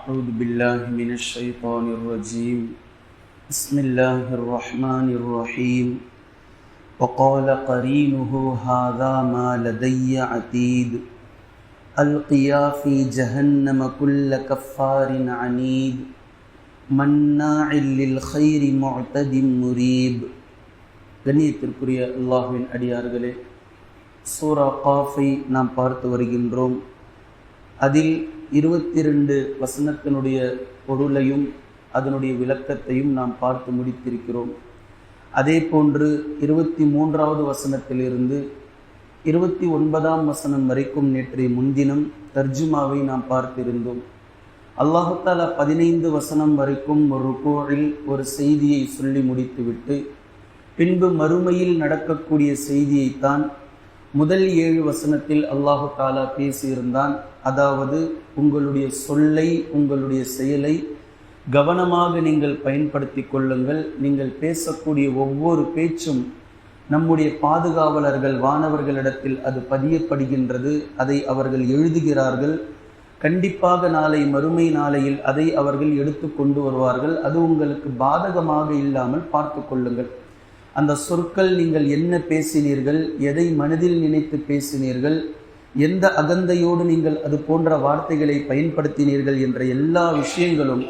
أعوذ بالله من الشيطان الرجيم بسم الله الرحمن الرحيم وقال قرينه هذا ما لدي عتيد ألقيا في جهنم كل كفار عنيد مناع للخير معتد مريب கண்ணியத்திற்குரிய அல்லாஹ்வின் அடியார்களே சூரா காஃபை நாம் பார்த்து வருகின்றோம் அதில் இருபத்தி ரெண்டு வசனத்தினுடைய பொருளையும் அதனுடைய விளக்கத்தையும் நாம் பார்த்து முடித்திருக்கிறோம். அதே போன்று இருபத்தி மூன்றாவது வசனத்திலிருந்து இருபத்தி ஒன்பதாம் வசனம் வரைக்கும் நேற்றைய முன்தினம் தர்ஜுமாவை நாம் பார்த்திருந்தோம். அல்லாஹாலா பதினைந்து வசனம் வரைக்கும் ஒரு கோழில் ஒரு செய்தியை சொல்லி முடித்துவிட்டு பின்பு மறுமையில் நடக்கக்கூடிய செய்தியைத்தான் முதல் ஏழு வசனத்தில் அல்லாஹு தாலா பேசியிருந்தான். அதாவது உங்களுடைய சொல்லை உங்களுடைய செயலை கவனமாக நீங்கள் பயன்படுத்தி கொள்ளுங்கள். நீங்கள் பேசக்கூடிய ஒவ்வொரு பேச்சும் நம்முடைய பாதுகாவலர்கள் வானவர்களிடத்தில் அது பதியப்படுகின்றது. அதை அவர்கள் எழுதுகிறார்கள். கண்டிப்பாக நாளை மறுமை நாளையில் அதை அவர்கள் எடுத்து கொண்டு வருவார்கள். அது உங்களுக்கு பாதகமாக இல்லாமல் பார்த்து கொள்ளுங்கள். அந்த சொற்கள் நீங்கள் என்ன பேசினீர்கள் எதை மனதில் நினைத்து பேசினீர்கள் எந்த அகந்தையோடு நீங்கள் அது போன்ற வார்த்தைகளை பயன்படுத்தினீர்கள் என்ற எல்லா விஷயங்களும்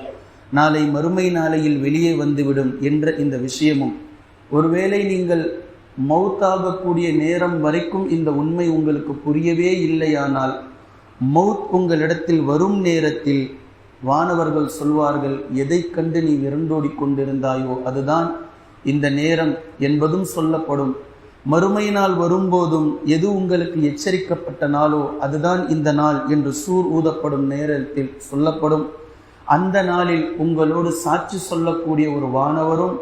நாளை மறுமை நாளையில் வெளியே வந்துவிடும் என்ற இந்த விஷயமும். ஒருவேளை நீங்கள் மவுத்தாகக்கூடிய நேரம் வரைக்கும் இந்த உண்மை உங்களுக்கு புரியவே இல்லையானால் மவுத் உங்களிடத்தில் வரும் நேரத்தில் வானவர்கள் சொல்வார்கள் எதை கண்டு நீ விரண்டோடி கொண்டிருந்தாயோ அதுதான் இந்த நேரம் என்பதும் சொல்லப்படும். மறுமை நாள் வரும்போதும் எது உங்களுக்கு எச்சரிக்கப்பட்ட நாளோ அதுதான் இந்த நாள் என்று சூர் ஊதப்படும் நேரத்தில் சொல்லப்படும். அந்த நாளில் உங்களோடு சாட்சி சொல்லக்கூடிய ஒரு வானவரும்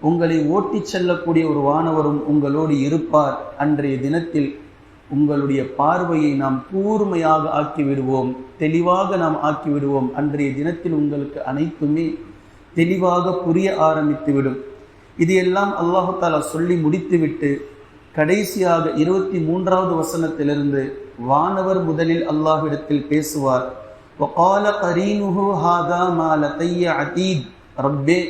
உங்களை ஓட்டிச் செல்லக்கூடிய ஒரு வானவரும் உங்களோடு இருப்பார். அன்றைய தினத்தில் உங்களுடைய பார்வையை நாம் கூர்மையாக ஆக்கிவிடுவோம். தெளிவாக நாம் ஆக்கிவிடுவோம். அன்றைய தினத்தில் உங்களுக்கு அனைத்துமே தெளிவாக புரிய ஆரம்பித்துவிடும். இது எல்லாம் அல்லாஹாலா சொல்லி முடித்துவிட்டு கடைசியாக இருபத்தி மூன்றாவது வசனத்திலிருந்து வானவர் முதலில் அல்லாஹ்விடத்தில் பேசுவார். வகால கரீனுஹு ஹாதா அதீத். ரப்பே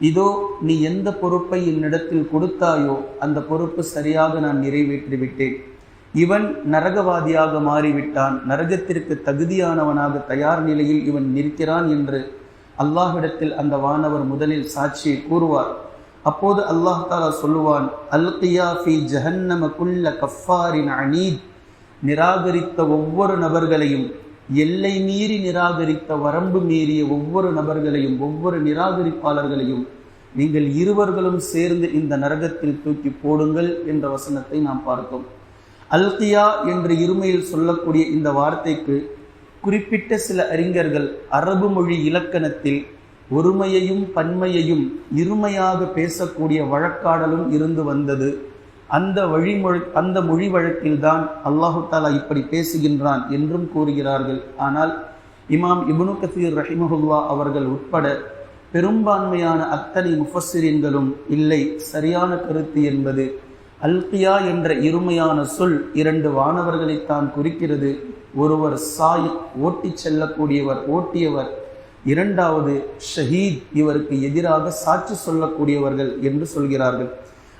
இதோ நீ எந்த பொறுப்பை என்னிடத்தில் கொடுத்தாயோ அந்த பொறுப்பு சரியாக நான் நிறைவேற்றிவிட்டேன். இவன் நரகவாதியாக மாறிவிட்டான். நரகத்திற்கு தகுதியானவனாக தயார் நிலையில் இவன் நிற்கிறான் என்று அல்லாஹ்விடத்தில் அந்த வானவர் முதலில் சாட்சியை கூறுவார். அப்போது அல்லாஹ் தாலா சொல்லுவான் அல்கியா ஃபி ஜஹன்னம குல்ல கஃபாரின் அனீத். நிராகரித்த ஒவ்வொரு நபர்களையும் எல்லை மீறி நிராகரித்த வரம்பு மீறிய ஒவ்வொரு நபர்களையும் ஒவ்வொரு நிராகரிப்பாளர்களையும் நீங்கள் இருவர்களும் சேர்ந்து இந்த நரகத்தில் தூக்கி போடுங்கள் என்ற வசனத்தை நாம் பார்த்தோம். அல்கியா என்று இருமையில் சொல்லக்கூடிய இந்த வார்த்தைக்கு குறிப்பிட்ட சில அறிஞர்கள் அரபு மொழி இலக்கணத்தில் ஒருமையையும் பன்மையையும் இருமையாக பேசக்கூடிய வழக்காடலும் இருந்து வந்தது. அந்த வழிமொழி அந்த மொழி வழக்கில்தான் அல்லாஹு தாலா இப்படி பேசுகின்றான் என்றும் கூறுகிறார்கள். ஆனால் இமாம் இபுனு கசீர் ரஹிமஹுல்லா அவர்கள் உட்பட பெரும்பான்மையான அத்தனை முஃபஸ்ஸிரின்களும் இல்லை. சரியான கருத்து என்பது அல்கியா என்ற இருமையான சொல் இரண்டு வானவர்களைத்தான் குறிக்கிறது. ஒருவர் சாய் ஓட்டிச் செல்லக்கூடியவர் ஓட்டியவர் இரண்டாவது ஷஹீத் இவருக்கு எதிராக சாட்சி சொல்லக்கூடியவர்கள் என்று சொல்கிறார்கள்.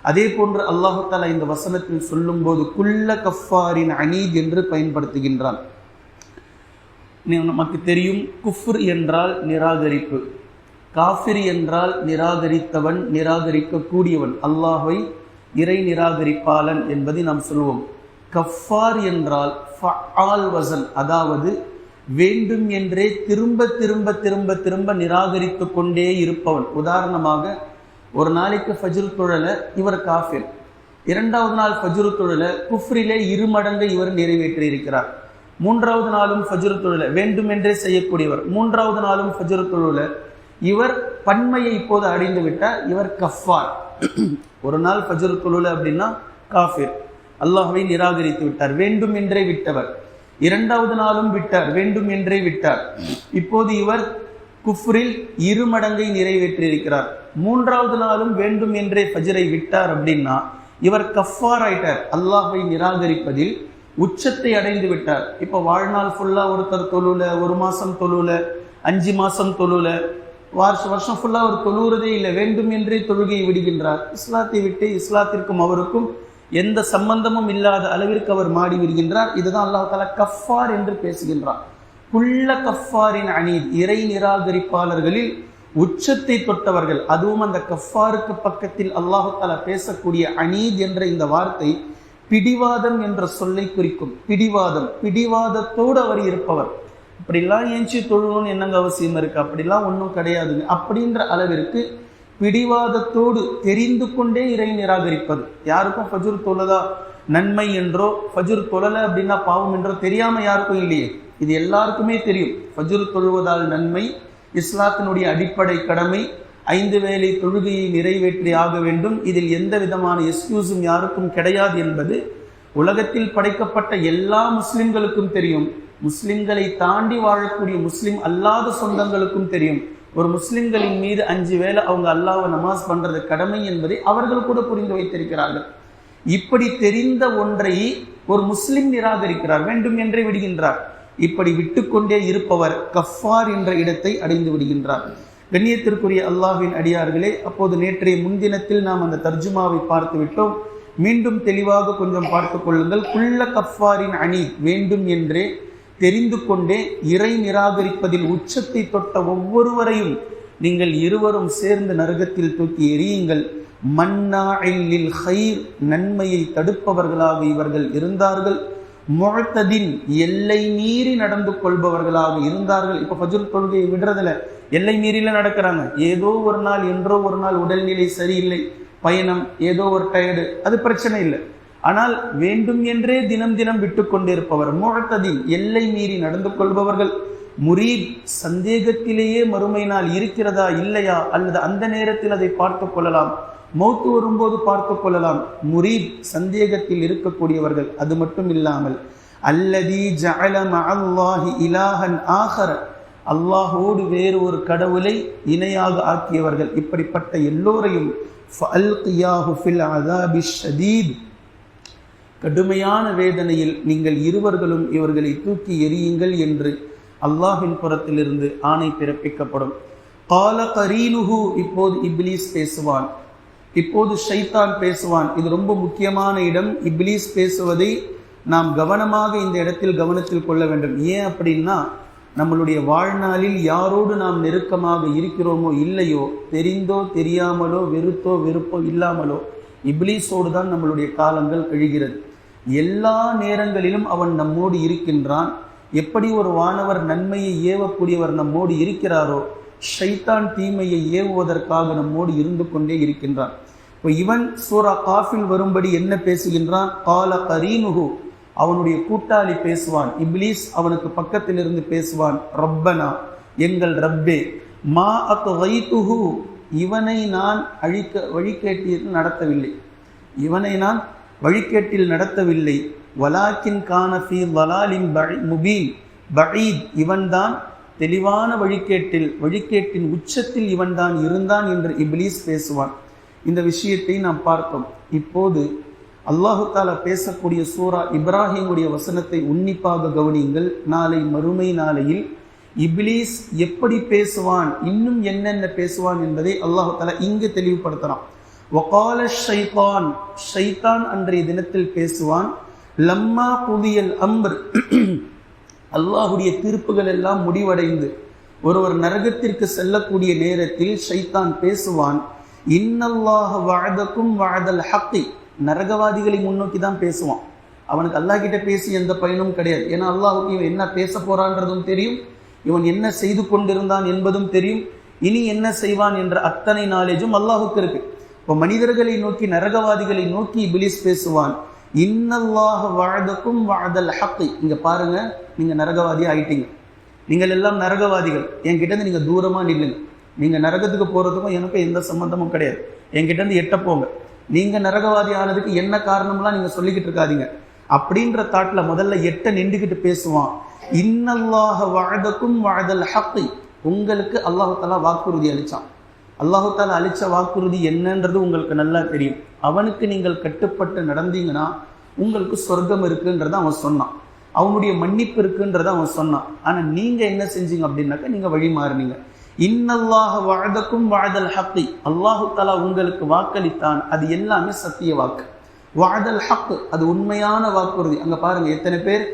அதே போன்று அல்லாஹு தாலா இந்த வசனத்தில் சொல்லும்போது குல்ல கஃபாரின் அனீத் என்று பயன்படுத்துகின்றான். நமக்கு தெரியும் குஃபுர் என்றால் நிராகரிப்பு. காஃபிர் என்றால் நிராகரித்தவன் நிராகரிக்கக்கூடியவன். அல்லாஹை இறை நிராகரிப்பாளன் என்பதை நாம் சொல்வோம். கஃபார் என்றால் ஃபஆல் வசன் அதாவது வேண்டும் என்றே திரும்ப திரும்ப திரும்ப திரும்ப நிராகரித்து கொண்டே இருப்பவன். உதாரணமாக ஒரு நாளைக்கு ஃபஜ்ரு தொழலை இவர் காஃபிர் இரண்டாவது நாள் ஃபஜ்ரு தொழலை குஃப்ரிலே இருமடங்கு இவர் நிறைவேற்றி இருக்கிறார் மூன்றாவது நாளும் ஃபஜ்ரு தொழலை வேண்டுமென்றே செய்யக்கூடியவர். மூன்றாவது நாளும் ஃபஜ்ரு தொழலை இவர் பன்மையை இப்போது அடைந்து விட்டார் இவர் கஃபார். ஒரு நாள் ஃபஜ்ரு தொழுல அப்படின்னா காஃபிர் அல்லாஹுவை நிராகரித்து விட்டார். வேண்டும் என்றே விட்டவர். இரண்டாவது நாளும் விட்டார் வேண்டும் என்றே விட்டார். இப்போது இவர் குஃப்ரில் இரு மடங்கை நிறைவேற்றியிருக்கிறார். மூன்றாவது நாளும் வேண்டும் என்றே ஃபஜரை விட்டார் அப்படின்னா இவர் கஃபார் ஆயிட்டார். அல்லாஹை நிராகரிப்பதில் உச்சத்தை அடைந்து விட்டார். இப்போ வாழ்நாள் ஃபுல்லா ஒருத்தர் தொழுல ஒரு மாசம் தொழுல அஞ்சு மாசம் தொழுல வார்ஷ வருஷம் ஃபுல்லா அவர் தொழுகிறதே இல்லை வேண்டும் என்றே தொழுகையை விடுகின்றார். இஸ்லாத்தை விட்டு இஸ்லாத்திற்கும் அவருக்கும் எந்த சம்பந்தமும் இல்லாத அளவிற்கு அவர் மாடி விடுகின்றார். இதுதான் அல்லாஹ் தலா கஃபார் என்று பேசுகின்றார் குள்ள கஃபாரின் அணி இறை நிராகரிப்பாளர்களில் உச்சத்தை தொட்டவர்கள் அதுவும் அந்த கஃபாருக்கு பக்கத்தில் அல்லாஹு தாலா பேசக்கூடிய அனீத் என்ற இந்த வார்த்தை பிடிவாதம் என்ற சொல்லை குறிக்கும். பிடிவாதம் பிடிவாதத்தோடு அவர் இருப்பவர். அப்படிலாம் ஏஞ்சி தொழுணும்னு என்னங்க அவசியம் இருக்கு? அப்படிலாம் ஒன்றும் கிடையாதுங்க. அப்படின்ற அளவிற்கு பிடிவாதத்தோடு தெரிந்து கொண்டே இறை நிராகரிப்பது. யாருக்கும் ஃபஜுர் தொழுதா நன்மை என்றோ ஃபஜுர் தொழலை அப்படின்னா பாவம் என்றோ தெரியாம யாருக்கும் இல்லையே. இது எல்லாருக்குமே தெரியும். ஃபஜுர் தொழுவதால் நன்மை இஸ்லாத்தினுடைய அடிப்படை கடமை ஐந்து வேலை தொழுகையை நிறைவேற்றி ஆக வேண்டும். இதில் எந்த விதமான எக்ஸ்கியூஸும் யாருக்கும் கிடையாது என்பது உலகத்தில் படைக்கப்பட்ட எல்லா முஸ்லிம்களுக்கும் தெரியும். முஸ்லிம்களை தாண்டி வாழக்கூடிய முஸ்லிம் அல்லாத சொந்தங்களுக்கும் தெரியும். ஒரு முஸ்லிம்களின் மீது அஞ்சு வேளை அவங்க அல்லாவை நமாஸ் பண்றது கடமை என்பதை அவர்கள் கூட புரிந்து வைத்திருக்கிறார்கள். இப்படி தெரிந்த ஒன்றை ஒரு முஸ்லிம் நிராகரிக்கிறார் வேண்டும் என்றே விடுகின்றார். இப்படி விட்டுக்கொண்டே இருப்பவர் கஃபார் என்ற இடத்தை அடைந்து விடுகின்றார். கண்ணியத்திற்குரிய அல்லாஹ்வின் அடியார்களே அப்போது நேற்றைய முன்தினத்தில் நாம் அந்த தர்ஜுமாவை பார்த்து விட்டோம். மீண்டும் தெளிவாக கொஞ்சம் பார்த்து கொள்ளுங்கள். குள்ள கஃபாரின் அணி வேண்டும் என்றே தெரிந்து கொண்டே இறை நிராகரிப்பதில் உச்சத்தை தொட்ட ஒவ்வொருவரையும் நீங்கள் இருவரும் சேர்ந்து நரகத்தில் தூக்கி எரியுங்கள் மன்னா ஹைர் நன்மையை தடுப்பவர்களாக இவர்கள் இருந்தார்கள். முழத்ததின் எல்லை மீறி நடந்து கொள்பவர்களாக இருந்தார்கள். இப்போ ஃபஜுல் தொழுகையை விடுறதில்ல எல்லை மீறில நடக்கிறாங்க. ஏதோ ஒரு நாள் என்றோ ஒரு நாள் உடல்நிலை சரியில்லை பயணம் ஏதோ ஒரு டயர்டு அது பிரச்சனை இல்லை. ஆனால் வேண்டும் என்றே தினம் தினம் விட்டு கொண்டிருப்பவர் முழத்ததின் எல்லை மீறி நடந்து கொள்பவர்கள் முரீத் சந்தேகத்திலேயே மறுமை நாள் இருக்கிறதா இல்லையா அல்லது அந்த நேரத்தில் அதை பார்த்து கொள்ளலாம் மௌத்து வரும்போது பார்த்து கொள்ளலாம். முரீத் சந்தேகத்தில் இருக்கக்கூடியவர்கள் அது மட்டும் இல்லாமல் அல்லதி ஜஅல இலாஹன் ஆஹர அல்லாஹோடு வேறு ஒரு கடவுளை இணையாக ஆக்கியவர்கள். இப்படிப்பட்ட எல்லோரையும் கடுமையான வேதனையில் நீங்கள் இருவர்களும் இவர்களை தூக்கி எறியுங்கள் என்று அல்லாஹின் புறத்திலிருந்து ஆணை பிறப்பிக்கப்படும். கால கரீனுஹு இப்போது இப்லீஸ் பேசுவான். இப்போது ஷைத்தான் பேசுவான். இது ரொம்ப முக்கியமான இடம். இப்லீஸ் பேசுவதை நாம் கவனமாக இந்த இடத்தில் கவனத்தில் கொள்ள வேண்டும். ஏன் அப்படின்னா நம்மளுடைய வாழ்நாளில் யாரோடு நாம் நெருக்கமாக இருக்கிறோமோ இல்லையோ தெரிந்தோ தெரியாமலோ வெறுத்தோ வெறுப்போ இல்லாமலோ இப்லீஸோடு தான் நம்மளுடைய காலங்கள் கழிகிறது. எல்லா நேரங்களிலும் அவன் நம்மோடு இருக்கின்றான். எப்படி ஒரு வானவர் நன்மையை ஏவக்கூடியவர் நம்மோடு இருக்கிறாரோ ஷைத்தான் தீமையை ஏவுவதற்காக நம்மோடு இருந்து கொண்டே இருக்கின்றான். இப்போ இவன் சூரா காஃபில் வரும்படி என்ன பேசுகின்றான்? கால கரீனுகு அவனுடைய கூட்டாளி பேசுவான். இப்லீஸ் அவனுக்கு பக்கத்தில் இருந்து பேசுவான். ரப்பனா எங்கள் ரப்பே மா அக் வைத்துஹு. இவனை நான் அழிக்க வழிகேட்டியது நடத்தவில்லை. இவனை நான் வழிகேட்டில் நடத்தவில்லை. வலாக்கின் கானஃபி வலாலின் முபீன். பஈத் இவன்தான் தெளிவான வழிகேட்டில் வழிகேட்டின் உச்சத்தில் இவன்தான் இருந்தான் என்று இப்லீஸ் பேசுவான். இந்த விஷயத்தை நாம் பார்த்தோம். இப்போது அல்லாஹு தாலா பேசக்கூடிய சூரா இப்ராஹிமுடைய வசனத்தை உன்னிப்பாக கவனியுங்கள். நாளை மறுமை நாளையில் இப்லீஸ் எப்படி பேசுவான் இன்னும் என்னென்ன பேசுவான் என்பதை அல்லாஹு தாலா இங்கு தெளிவுபடுத்தலாம். ஒகால ஷைத்தான் ஷைத்தான் அன்றைய தினத்தில் பேசுவான் லம்மா புதியல் அம்பர் அல்லாஹுடைய தீர்ப்புகள் எல்லாம் முடிவடைந்து ஒருவர் நரகத்திற்கு செல்லக்கூடிய நேரத்தில் ஷைத்தான் பேசுவான் இன்னல்லாஹ வாழதக்கும் வாழதல் ஹக்கி. நரகவாதிகளை முன்னோக்கி தான் பேசுவான். அவனுக்கு அல்லாஹ் கிட்ட பேசி எந்த பயனும் கிடையாது. ஏன்னா அல்லாஹுக்கு இவன் என்ன பேச போறான்றதும் தெரியும் இவன் என்ன செய்து கொண்டிருந்தான் என்பதும் தெரியும் இனி என்ன செய்வான் என்ற அத்தனை நாலேஜும் அல்லாஹுக்கு இருக்கு. இப்போ மனிதர்களை நோக்கி நரகவாதிகளை நோக்கி இபிலிஸ் பேசுவான். இன்னல்லாஹ வாழ்தக்கும் வாழ்தல் ஹக்கி. இங்கே பாருங்க நீங்கள் நரகவாதி ஆயிட்டீங்க. நீங்கள் எல்லாம் நரகவாதிகள். என்கிட்டருந்து நீங்கள் தூரமாக நில்லுங்க. நீங்கள் நரகத்துக்கு போகிறதுக்கும் எனக்கும் எந்த சம்மந்தமும் கிடையாது. என்கிட்டருந்து எட்ட போங்க. நீங்கள் நரகவாதி ஆனதுக்கு என்ன காரணம்லாம் நீங்கள் சொல்லிக்கிட்டு இருக்காதீங்க. அப்படின்ற தாட்டில் முதல்ல எட்ட நின்றுக்கிட்டு பேசுவான். இன்னல்லாஹ வாழ்தக்கும் வாழ்தல் ஹக்கி. உங்களுக்கு அல்லாஹு வாக்குறுதி அளிச்சான். அல்லாஹால அளித்த வாக்குறுதி என்னன்றது உங்களுக்கு நல்லா தெரியும். அவனுக்கு நீங்கள் கட்டுப்பட்டு நடந்தீங்கன்னா உங்களுக்கு சொர்க்கம் இருக்குன்றத அவன் சொன்னான். அவனுடைய மன்னிப்பு இருக்குன்றத அவன் சொன்னான். ஆனால் நீங்கள் என்ன செஞ்சீங்க அப்படின்னாக்கா நீங்கள் வழி மாறினீங்க. இன்னல்லாஹ வாழ்தக்கும் வாழ்தல் ஹக்கி. அல்லாஹு தலா உங்களுக்கு வாக்களித்தான். அது எல்லாமே சத்திய வாக்கு. வாழ்தல் ஹக்கு. அது உண்மையான வாக்குறுதி. அங்கே பாருங்க எத்தனை பேர்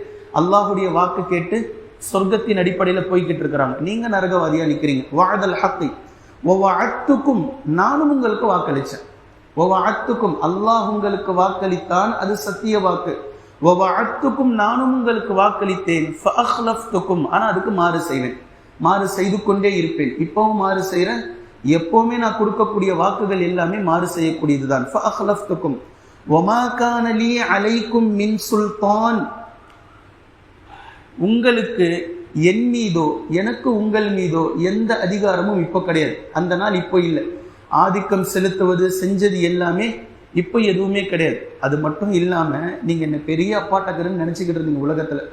அல்லாஹுடைய வாக்கு கேட்டு சொர்க்கத்தின் அடிப்படையில் போய்கிட்டு இருக்கிறாங்க. நீங்கள் நரகவாதியாக நிற்கிறீங்க வாழ்தல் ஹக்கை. ஒவ்வொருக்கும் நானும் உங்களுக்கு வாக்களித்தேன் ஒவ்வொரு அத்துக்கும் அல்லாஹ் உங்களுக்கு வாக்களித்தான் அது சத்திய வாக்கு. ஒவ்வொருக்கும் நானும் உங்களுக்கு வாக்களித்தேன். ஆனால் அதுக்கு மாறு செய்வேன். மாறு செய்து கொண்டே இருப்பேன். இப்பவும் மாறு செய்கிறேன் எப்போவுமே நான் கொடுக்கக்கூடிய வாக்குகள் எல்லாமே மாறு செய்யக்கூடியது தான் வமா கான அலைக்கும் மின் சுல்தான். உங்களுக்கு என் மீதோ எனக்கு உங்கள் மீதோ எந்த அதிகாரமும் இப்போ கிடையாது. அந்த நாள் இப்போ இல்லை. ஆதிக்கம் செலுத்துவது செஞ்சது எல்லாமே இப்போ எதுவுமே கிடையாது. அது மட்டும் இல்லாமல் நீங்கள் என்ன பெரிய அப்பாட்டக்கருன்னு நினச்சிக்கிட்டு இருந்தீங்க உலகத்தில்.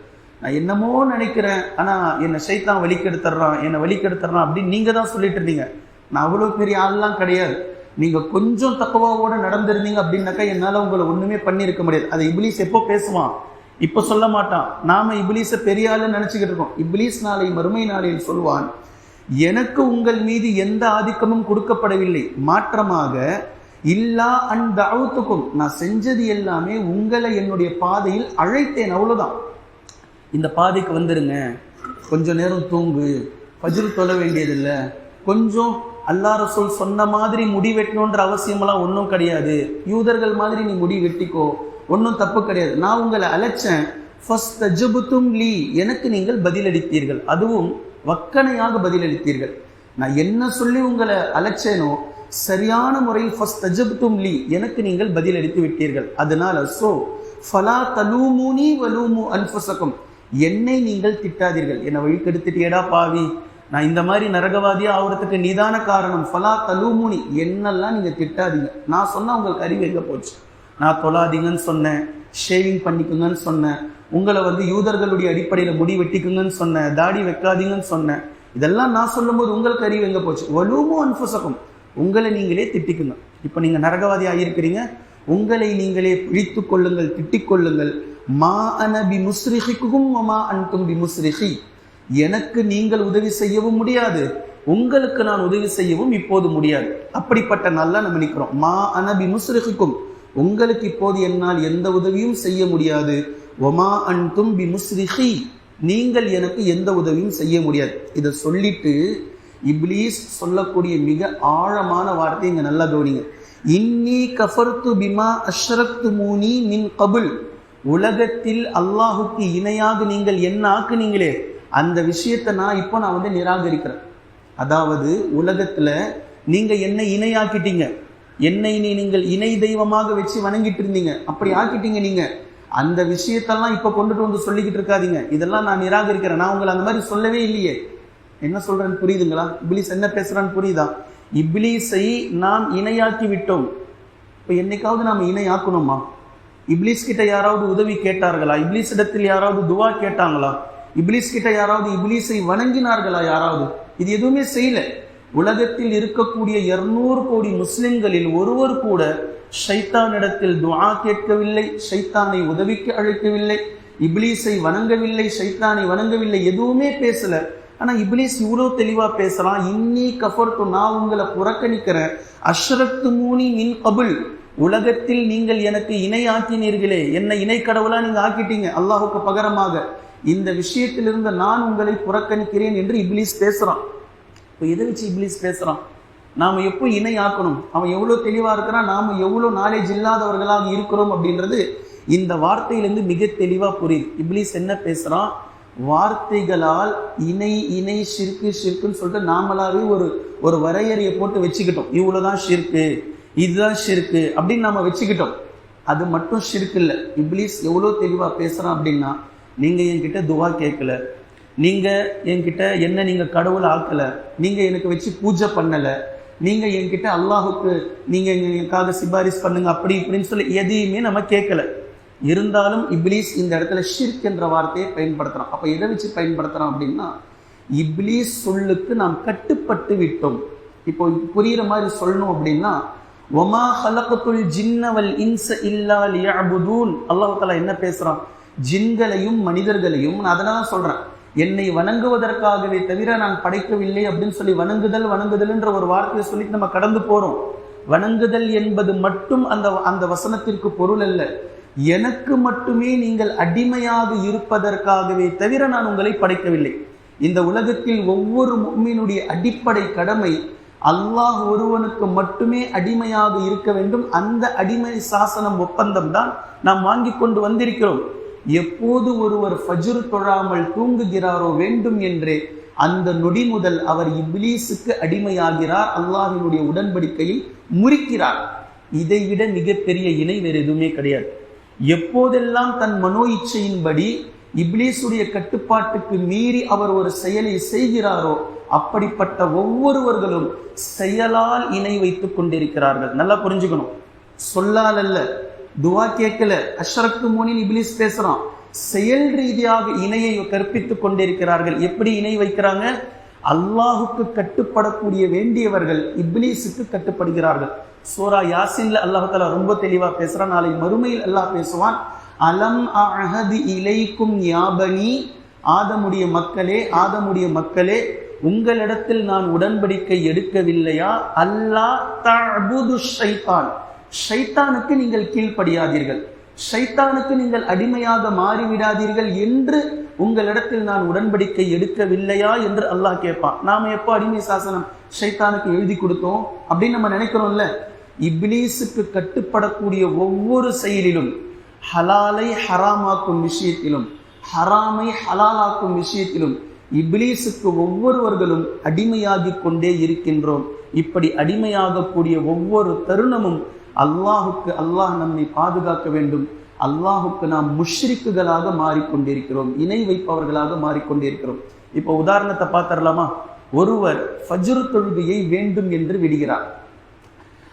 நான் என்னமோ நினைக்கிறேன் ஆனால் என்னை சைத்தான் வலிக்கெடுத்துட்றான் என்னை வலிக்கெடுத்துட்றான் அப்படின்னு நீங்கள் தான் சொல்லிட்டு இருந்தீங்க. நான் அவ்வளோ பெரிய ஆள்லாம் கிடையாது. நீங்கள் கொஞ்சம் தக்குவாவோடு நடந்திருந்தீங்க அப்படின்னாக்கா என்னால் உங்களை ஒன்றுமே பண்ணியிருக்க முடியாது. அதை இப்லீஸ் எப்போ பேசுவான்? இப்ப சொல்ல மாட்டான். நாம இப்லீஸை பெரிய ஆளுன்னு நினைச்சுக்கிட்டு இருக்கோம். இப்லீஸ் நாளை மறுமை நாளையில் சொல்வான் எனக்கு உங்கள் மீது எந்த ஆதிக்கமும் கொடுக்கப்படவில்லை. மாற்றமாக இல்லா அந்த அவுத்துக்கும் நான் செஞ்சது எல்லாமே உங்களை என்னுடைய பாதையில் அழைத்தேன். அவ்வளோதான் இந்த பாதைக்கு வந்துருங்க. கொஞ்சம் நேரம் தூங்கு. பஜில் தொழ வேண்டியதில்லை. கொஞ்சம் அல்லா ரசூல் சொன்ன மாதிரி முடி வெட்டணுன்ற அவசியமெல்லாம் ஒன்றும் கிடையாது. யூதர்கள் மாதிரி நீ முடி வெட்டிக்கோ. ஒன்றும் தப்பு கிடையாது. நான் உங்களை அழைச்சேன். ஃபஸ்ட் ஜபுத்தும் லீ. எனக்கு நீங்கள் பதிலளித்தீர்கள். அதுவும் வக்கனையாக பதிலளித்தீர்கள். நான் என்ன சொல்லி உங்களை அழைச்சேனோ சரியான முறையில் ஃபஸ்ட் தஜப்தும் லீ. எனக்கு நீங்கள் பதிலளித்து விட்டீர்கள். அதனால சோ ஃபலா தலூமுனி வலூமு அன்புசகம் என்னை நீங்கள் திட்டாதீர்கள். என்னை வழிக்கெடுத்துட்டியடா பாவி. நான் இந்த மாதிரி நரகவாதியா ஆகுறதுக்கு நிதான காரணம். ஃபலா தலூமுனி. என்னெல்லாம் நீங்கள் திட்டாதீங்க. நான் சொன்னால் உங்களுக்கு அறிவு எங்கே போச்சு? நான் தொழாதீங்கன்னு சொன்னேன். ஷேவிங் பண்ணிக்கோங்கன்னு சொன்னேன். உங்களை வந்து யூதர்களுடைய அடிப்படையில் முடி வெட்டிக்குங்கன்னு சொன்னேன். தாடி வைக்காதீங்கன்னு சொன்னேன். இதெல்லாம் நான் சொல்லும்போது உங்களுக்கு அறிவு எங்கே போச்சு? வலுமோ அன்புசகம் உங்களை நீங்களே திட்டிக்குங்க. இப்போ நீங்கள் நரகவாதி ஆகியிருக்கிறீங்க உங்களை நீங்களே பிடித்து கொள்ளுங்கள் திட்டிக் கொள்ளுங்கள். மா அனபி முஸ்ரிஹிக்கும் மா அன்தும் பி முஸ்ரிஹி. எனக்கு நீங்கள் உதவி செய்யவும் முடியாது. உங்களுக்கு நான் உதவி செய்யவும் இப்போது முடியாது. அப்படிப்பட்ட நல்லா நம்ம நிற்கிறோம் மா அனபி முஸ்ரிஹிக்கும். உங்களுக்கு இப்போது என்னால் எந்த உதவியும் செய்ய முடியாது. ஒமா அன் தும்பி முஸ்ரிஹி நீங்கள் எனக்கு எந்த உதவியும் செய்ய முடியாது. இதை சொல்லிட்டு இப்லீஸ் சொல்லக்கூடிய மிக ஆழமான வார்த்தை இங்கே நல்லா கவனிங்க. இன்னி கஃபர்த்து பிமா அஷ்ரத்து மூனி மின் கபுல். உலகத்தில் அல்லாஹுக்கு இணையாக நீங்கள் என்ன ஆக்குனீங்களே அந்த விஷயத்தை நான் இப்போ நான் வந்து நிராகரிக்கிறேன். அதாவது உலகத்தில் நீங்கள் என்ன இணையாக்கிட்டீங்க? என்னை நீ நீங்கள் இணை தெய்வமாக வச்சு வணங்கிட்டு இருந்தீங்க. அப்படி ஆக்கிட்டீங்க நீங்க. அந்த விஷயத்தெல்லாம் இப்ப கொண்டுட்டு வந்து சொல்லிக்கிட்டு இருக்காதீங்க. இதெல்லாம் நான் நிராகரிக்கிறேன். நான் உங்களை அந்த மாதிரி சொல்லவே இல்லையே. என்ன சொல்றேன்னு புரியுதுங்களா? இப்ளீஸ் என்ன பேசுறான்னு புரியுதா? இப்ளீஸை நாம் இணையாக்கி விட்டோம். இப்ப என்னைக்காவது நாம் இணையாக்கணுமா? இப்லீஸ் கிட்ட யாராவது உதவி கேட்டார்களா? இப்ளீஸ் இடத்தில் யாராவது துவா கேட்டாங்களா? இப்லீஸ் கிட்ட யாராவது இப்ளீஸை வணங்கினார்களா யாராவது? இது எதுவுமே செய்யல. உலகத்தில் இருக்கக்கூடிய இருநூறு கோடி முஸ்லிம்களில் ஒருவர் கூட ஷைத்தானிடத்தில் துவா கேட்கவில்லை ஷைத்தானை உதவிக்கு அழைக்கவில்லை இப்லீஸை வணங்கவில்லை ஷைத்தானை வணங்கவில்லை எதுவுமே பேசல. ஆனா இப்லீஸ் இவ்வளோ தெளிவா பேசலாம். இன்னி கஃபர்த்து நான் உங்களை புறக்கணிக்கிறேன். அஷ்ரத்து மூனி மின் கபுல். உலகத்தில் நீங்கள் எனக்கு இணை ஆக்கினீர்களே. என்னை இணை கடவுளா நீங்க ஆக்கிட்டீங்க. அல்லாஹுக்கு பகரமாக. இந்த விஷயத்திலிருந்து நான் உங்களை புறக்கணிக்கிறேன் என்று இப்லீஸ் பேசுறான். இப்போ எதை வச்சு இப்லீஸ் பேசுகிறான் நாம் எப்போ இணை ஆக்கணும் அவன் எவ்வளோ தெளிவாக இருக்கிறான்? நாம் எவ்வளோ நாலேஜ் இல்லாதவர்களாக இருக்கிறோம் அப்படின்றது இந்த வார்த்தையிலேருந்து மிக தெளிவாக புரியுது. இப்ளீஸ் என்ன பேசுகிறான் வார்த்தைகளால் இணை இணை ஷிர்கு ஷிர்குன்னு சொல்லிட்டு நாமளாவே ஒரு ஒரு வரையறையை போட்டு வச்சுக்கிட்டோம். இவ்வளோதான் ஷிர்கு இதுதான் ஷிர்கு அப்படின்னு நம்ம வச்சுக்கிட்டோம். அது மட்டும் ஷிர்க்கு இல்லை இப்ளீஸ் எவ்வளோ தெளிவாக பேசுகிறான் அப்படின்னா நீங்கள் என்கிட்ட துவா கேட்கல. நீங்கள் என்கிட்ட என்ன நீங்கள் கடவுள் ஆக்கலை நீங்கள் எனக்கு வச்சு பூஜை பண்ணலை நீங்கள் என்கிட்ட அல்லாஹுக்கு நீங்கள் எங்களுக்காக சிபாரிஸ் பண்ணுங்க அப்படி இப்படின்னு சொல்லி எதையுமே நம்ம கேட்கல. இருந்தாலும் இப்லீஸ் இந்த இடத்துல ஷிர்க் என்ற வார்த்தையை பயன்படுத்துகிறோம் அப்போ எதை வச்சு பயன்படுத்துகிறோம் அப்படின்னா இப்லீஸ் சொல்லுக்கு நாம் கட்டுப்பட்டு விட்டோம். இப்போ புரிகிற மாதிரி சொல்லணும் அப்படின்னா ஒமா ஹலகத்துல் ஜின்னவல் இன்ச இல்லா லியஅபுதூன். அல்லாஹ் என்ன பேசுகிறான் ஜின்களையும் மனிதர்களையும் நான் அதனால சொல்கிறேன் என்னை வணங்குவதற்காகவே தவிர நான் படைக்கவில்லை அப்படின்னு சொல்லி வணங்குதல் வணங்குதல் என்ற ஒரு வார்த்தையை சொல்லி நம்ம கடந்து போறோம். வணங்குதல் என்பது மட்டும் அந்த அந்த வசனத்திற்கு பொருள் அல்ல. எனக்கு மட்டுமே நீங்கள் அடிமையாக இருப்பதற்காகவே தவிர நான் உங்களை படைக்கவில்லை. இந்த உலகத்தில் ஒவ்வொரு முக்மீனுடைய அடிப்படை கடமை அல்லாஹ் ஒருவனுக்கு மட்டுமே அடிமையாக இருக்க வேண்டும். அந்த அடிமை சாசனம் ஒப்பந்தம் தான் நாம் வாங்கி கொண்டு வந்திருக்கிறோம். எப்போது ஒருவர் ஃபஜுர் தொழாமல் தூங்குகிறாரோ வேண்டும் என்றே அந்த நொடி முதல் அவர் இப்லீஸுக்கு அடிமையாகிறார் அல்லாஹினுடைய உடன்படிக்கையை முறிக்கிறார். இதை விட மிகப்பெரிய இணை வேறு எதுவுமே கிடையாது. எப்போதெல்லாம் தன் மனோ இச்சையின்படி இப்லீஸுடைய கட்டுப்பாட்டுக்கு மீறி அவர் ஒரு செயலை செய்கிறாரோ அப்படிப்பட்ட ஒவ்வொருவர்களும் செயலால் இணை வைத்துக் கொண்டிருக்கிறார்கள். நல்லா புரிஞ்சுக்கணும். சொல்லால் அல்ல துவா கேட்கல. அஷ்ரக்கு மூனின் இபிலிஸ் பேசுறான். செயல் ரீதியாக இணையை கற்பித்துக் கொண்டிருக்கிறார்கள். எப்படி இணை வைக்கிறாங்க? அல்லாஹுக்கு கட்டுப்படக்கூடிய வேண்டியவர்கள் இப்லீஸுக்கு கட்டுப்படுகிறார்கள். சூரா யாசின்ல அல்லாஹால ரொம்ப தெளிவா பேசுறான். நாளை மறுமையில் அல்லாஹ் பேசுவான். அலம் அஹது இலைக்கும் யாபனி ஆதமுடைய மக்களே ஆதமுடைய மக்களே உங்களிடத்தில் நான் உடன்படிக்கை எடுக்கவில்லையா? அல்லாஹ் தபுது ஷைத்தான். ஷைத்தானுக்கு நீங்கள் கீழ்ப்படியாதீர்கள். ஷைத்தானுக்கு நீங்கள் அடிமையாக மாறிவிடாதீர்கள் என்று உங்களிடத்தில் நான் உடன்படிக்கை எடுக்கவில்லையா என்று அல்லாஹ் கேட்பான். நாம எப்போ அடிமை சாசனம் ஷைத்தானுக்கு எழுதி கொடுத்தோம் அப்படின்னு நம்ம நினைக்கிறோம்ல? இப்லீஸுக்கு கட்டுப்படக்கூடிய ஒவ்வொரு செயலிலும் ஹலாலை ஹராமாக்கும் விஷயத்திலும் ஹராமை ஹலாலாக்கும் விஷயத்திலும் இப்லீஸுக்கு ஒவ்வொருவர்களும் அடிமையாகி கொண்டே இருக்கின்றோம். இப்படி அடிமையாகக்கூடிய ஒவ்வொரு தருணமும் அல்லாஹுக்கு அல்லாஹ் நம்மை பாதுகாக்க வேண்டும். அல்லாஹுக்கு நாம் முஷ்ரிக்குகளாக மாறிக்கொண்டிருக்கிறோம். இணை வைப்பவர்களாக மாறிக்கொண்டிருக்கிறோம். இப்போ உதாரணத்தை பார்த்துடலாமா? ஒருவர் ஃபஜ்ரு தொழுகையை வேண்டும் என்று விடுகிறார்.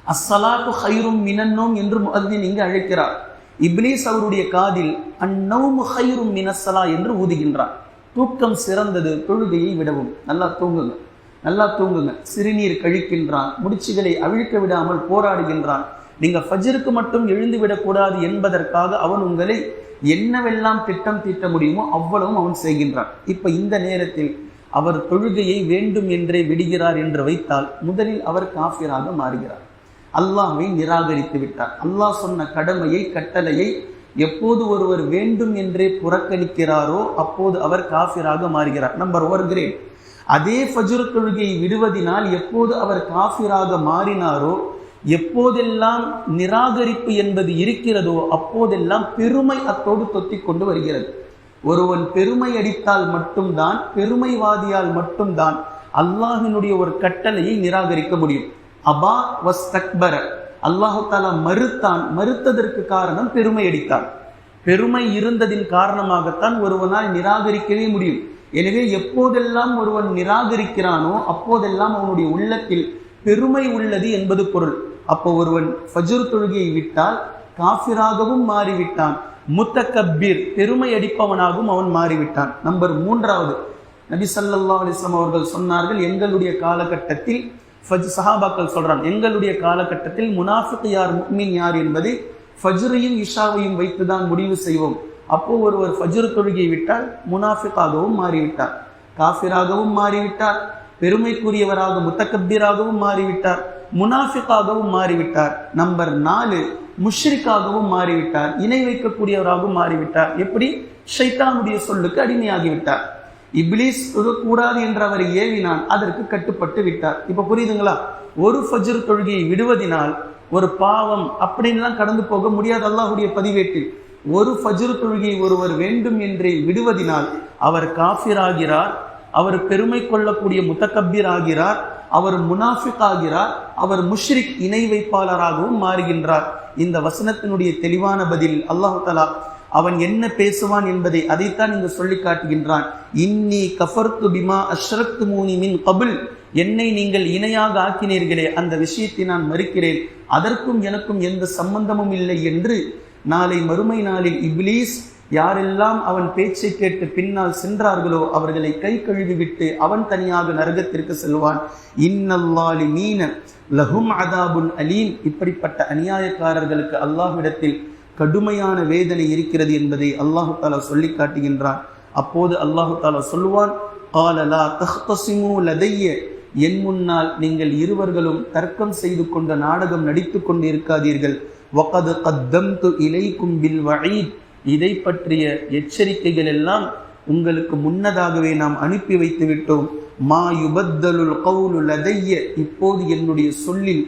அஸ்ஸலாத்து ஹைரும் மினன்னோம் என்று முஅத்தின் இங்கு அழைக்கிறார். இப்லீஸ் அவருடைய காதில் அந்நவும் ஹைரும் மினசலா என்று ஊதுகின்றார். தூக்கம் சிறந்தது தொழுகையை விடவும். நல்லா தூங்குங்க. நல்லா தூங்குங்க. சிறுநீர் கழிக்கின்றான் முடிச்சுகளை அவிழ்க்க விடாமல் போராடுகின்றான் நீங்கள் ஃபஜ்ருக்கு மட்டும் எழுந்து விடக்கூடாது என்பதற்காக அவன் உங்களை என்னவெல்லாம் திட்டம் தீட்ட முடியுமோ அவ்வளவும் அவன் செய்கின்றான். இப்போ இந்த நேரத்தில் அவர் தொழுகையை வேண்டும் என்றே விடுகிறார் என்று வைத்தால் முதலில் அவர் காஃபிராக மாறுகிறார். அல்லாஹை நிராகரித்து விட்டார். அல்லாஹ் சொன்ன கடமையை கட்டளையை எப்போது ஒருவர் வேண்டும் என்றே புறக்கணிக்கிறாரோ அப்போது அவர் காஃபிராக மாறுகிறார். Number one great. அதே ஃபஜுர் தொழுகையை விடுவதினால் எப்போது அவர் காஃபிராக மாறினாரோ எப்போதெல்லாம் நிராகரிப்பு என்பது இருக்கிறதோ அப்போதெல்லாம் பெருமை அத்தோடு தொத்தி கொண்டு வருகிறது. ஒருவன் பெருமை அடித்தால் மட்டும்தான் பெருமைவாதியால் மட்டும்தான் அல்லாஹினுடைய ஒரு கட்டளையை நிராகரிக்க முடியும். அபா வஸ் தக்பர அல்லாஹு தாலா மறுத்தான் மறுத்ததற்கு காரணம் பெருமை அடித்தான். பெருமை இருந்ததின் காரணமாகத்தான் ஒருவனால் நிராகரிக்கவே முடியும். எனவே எப்போதெல்லாம் ஒருவன் நிராகரிக்கிறானோ அப்போதெல்லாம் அவனுடைய உள்ளத்தில் பெருமை உள்ளது என்பது பொருள். அப்போ ஒருவன் ஃபஜுர் தொழுகையை விட்டால் காஃபிராகவும் மாறிவிட்டான். முத்தக்கப்பீர் பெருமை அடிப்பவனாகவும் அவன் மாறிவிட்டான். நம்பர் மூன்றாவது. நபி ஸல்லல்லாஹு அலிஸ்லாம் அவர்கள் சொன்னார்கள் எங்களுடைய காலகட்டத்தில் ஃபஜ் சஹாபாக்கள் சொல்றான் எங்களுடைய காலகட்டத்தில் முனாஃபிக் யார் முக்மின் யார் என்பதை ஃபஜ்ரையும் இஷாவையும் வைத்துதான் முடிவு செய்வோம். அப்போ ஒருவர் ஃபஜ்ர் தொழுகையை விட்டால் முனாஃபிக்காகவும் மாறிவிட்டார். காஃபிராகவும் மாறிவிட்டார். பெருமைக்குரியவராக முத்தக்கப்பீராகவும் மாறிவிட்டார். முனாஃபிக்காகவும் மாறிவிட்டார். நம்பர் நாலு முஷ்ரிக்காகவும் மாறிவிட்டார். இணை வைக்கக்கூடியவராகவும் மாறிவிட்டார். எப்படி? ஷைத்தானுடைய சொல்லுக்கு அடிமையாகிவிட்டார். இப்லீஸ் கூடாது என்று அவர் ஏவினான். அதற்கு கட்டுப்பட்டு விட்டார். இப்ப புரியுதுங்களா? ஒரு ஃபஜ்ர் தொழுகையை விடுவதினால் ஒரு பாவம் அப்படின்லாம் கடந்து போக முடியாது அல்லாஹுடைய பதிவேட்டில். ஒரு ஃபஜ்ர் தொழுகையை ஒருவர் வேண்டும் என்றே விடுவதினால் அவர் காஃபிராகிறார் அவர் பெருமை கொள்ளக்கூடிய முத்தக்கப்பீர் ஆகிறார் அவர் முனாஃபிக் ஆகிறார் அவர் முஷ்ரிக் இணை வைப்பாளராகவும் மாறுகின்றார். இந்த வசனத்தினுடைய தெளிவான பதில் அல்லாஹு தலா அவன் என்ன பேசுவான் என்பதை அதைத்தான் இங்கு சொல்லி காட்டுகின்றான். இன்னி கஃபர்த்து பிமா அஷ்ரத் மூனி மின் கபுல். என்னை நீங்கள் இணையாக ஆக்கினீர்களே அந்த விஷயத்தை நான் மறுக்கிறேன். அதற்கும் எனக்கும் எந்த சம்பந்தமும் இல்லை என்று நாளை மறுமை நாளில் இப்லீஸ் யாரெல்லாம் அவன் பேச்சை கேட்டு பின்னால் சென்றார்களோ அவர்களை கை கழுவி விட்டு அவன் தனியாக நரகத்திற்கு செல்வான். இன்னல்லாலி மீன லஹும் அதாபுன் அலீம். இப்படிப்பட்ட அநியாயக்காரர்களுக்கு அல்லாஹ்விடத்தில் கடுமையான வேதனை இருக்கிறது என்பதை அல்லாஹு தாலா சொல்லி காட்டுகின்றான். அப்போது அல்லாஹு தாலா சொல்லுவான் காலலா தஹ்தசிமு லதைய. என் முன்னால் நீங்கள் இருவர்களும் தர்க்கம் செய்து கொண்ட நாடகம் நடித்து கொண்டு இருக்காதீர்கள் வகது கத்தம்து இலைக்கும் பில் வயீத். இதை பற்றிய எச்சரிக்கைகள் எல்லாம் உங்களுக்கு முன்னதாகவே நாம் அனுப்பி வைத்து விட்டோம் மா யுபத்தலுல் கவுலு லதைய. இப்போது என்னுடைய சொல்லில்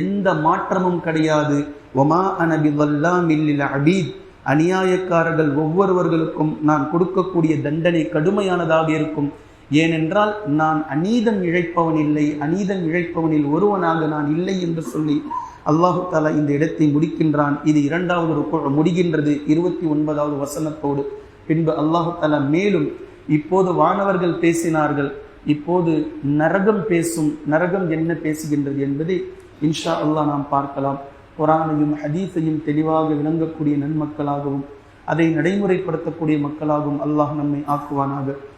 எந்த மாற்றமும் கிடையாது. ஒமா அனபி வல்லாமில்லில் அபீத். அநியாயக்காரர்கள் ஒவ்வொருவர்களுக்கும் நான் கொடுக்கக்கூடிய தண்டனை கடுமையானதாக இருக்கும். ஏனென்றால் நான் அநீதம் இழைப்பவன் இல்லை அநீதம் இழைப்பவனில் ஒருவனாக நான் இல்லை என்று சொல்லி அல்லாஹு தாலா இந்த இடத்தை முடிக்கின்றான். இது இரண்டாவது ருக்கு முடிகின்றது. இருபத்தி ஒன்பதாவது வசனத்தோடு பின்பு அல்லாஹு தாலா மேலும் இப்போது வானவர்கள் பேசினார்கள். இப்போது நரகம் பேசும் நரகம் என்ன பேசுகின்றது என்பதை இன்ஷா அல்லாஹ் நாம் பார்க்கலாம். குரானையும் ஹதீஸையும் தெளிவாக விளங்கக்கூடிய நன்மக்களாகவும் அதை நடைமுறைப்படுத்தக்கூடிய மக்களாகவும் அல்லாஹ் நம்மை ஆக்குவானாக.